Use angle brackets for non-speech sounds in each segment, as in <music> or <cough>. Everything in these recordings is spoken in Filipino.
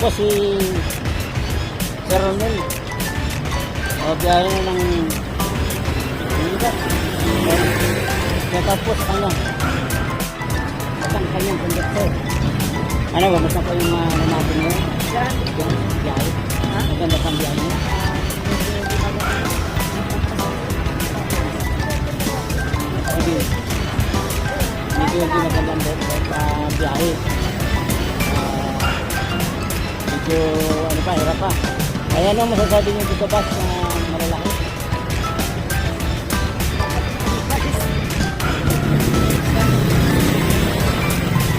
Tapos si Sir Ronel. O, biyahe na ng Manila. Kaya tapos ano, at ang kanyang konduktor. Ano ba, basta pa yung uh, natin mo? Yung biyahe. Maganda pang biyahe mo. Sige. Medyo hindi magandang biyahe. Medyo ano pa, hirap pa. Kaya ano masasabi niyo dito bus na malalaki?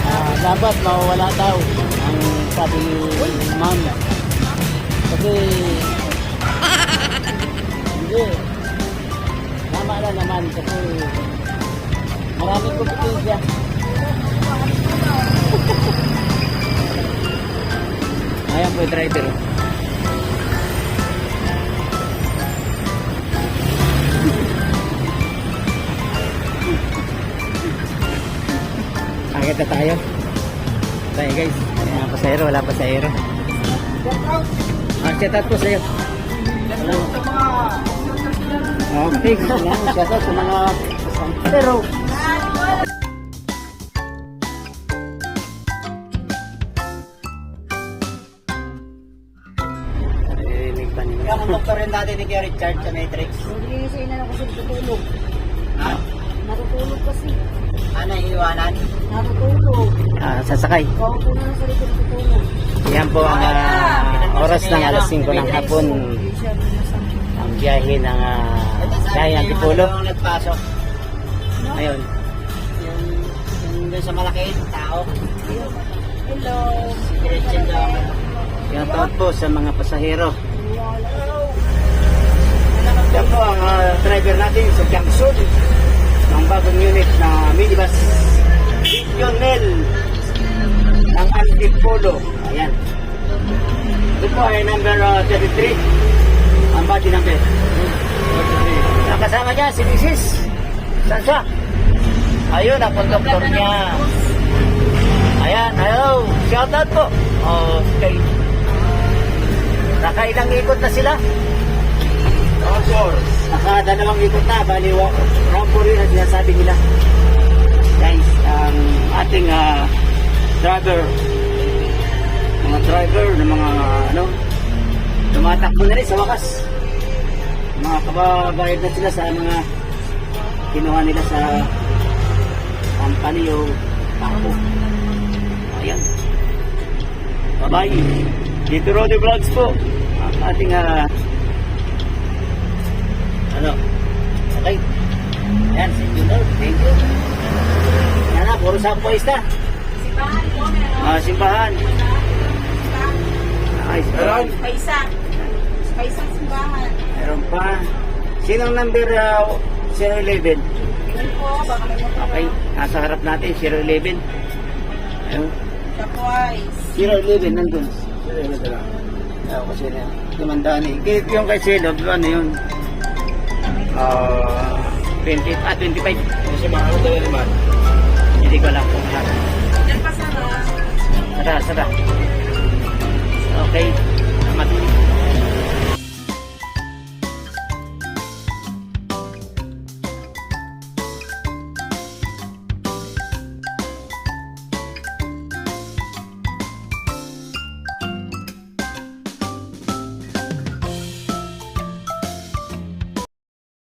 Ah, dapat mawawala daw ang sabi ni ma'am. Kasi hindi. Tama na naman kasi maraming kompetensya. Ayan po yung driver. <laughs> Akit na tayo. Tayo guys. Mga pasahero, wala pasahero. Ah, shout out po sa'yo. Okay, <laughs> salamat. Shout out sa mga pasahero. Ang doktor rin dati ni Kuya Richard sa Matrix. Hindi sa ina na kasi natutulog. Ha? Natutulog kasi. Ano yung iwanan? Natutulog. Ah, sasakay. Ikaw po na sa likod natutulog. Yan po ang ah, oras ng alas 5 ng hapon. Ang biyahe ng uh, biyahe ng Tipolo. Yung nagpasok. Ayun. Yung, yung doon sa malaking tao. Hello. Si Christian daw. Yan out po sa mga pasahero. Driver natin sa Jiangsu ng bagong unit na minibus. Lionel ng Antipolo. Ayan. Ito po ay number ah, 33. Ang body number. Nakasama niya si Mrs. Saan? Ayun, ang conductor niya. Ayan, hello. Shout out po. Okay. Nakailang ikot na sila? 4. Nakadalawang ikot na. Bali, 4 yun ang sinasabi nila. Guys, ang ating ah, driver, mga driver ng mga ano, tumatakbo na rin sa wakas. Mga kababayad na sila sa mga kinuha nila sa company o takbo. Ayan. Bye-bye. Dito Rodi Vlogs po. Ang ating ah, ano? Okay. Ayan, thank you Lord. Thank you. Yan na, puro sa na. Ah, simbahan. Nice. Meron? Paisa. Paisa simbahan. Meron pa. Sinong number uh, 011? Yun po, baka may mga Okay, nasa harap natin, 011. Ayun. Twice. 011 nandun. 011 lang. Ayaw kasi na. Tumandaan eh. Yung kay Selo, ano yun? Ah, 20, ah, 25. Kasi mga ano naman? Hindi ko alam kung ano. Diyan pa sa Sada, sada. Okay. Salamat.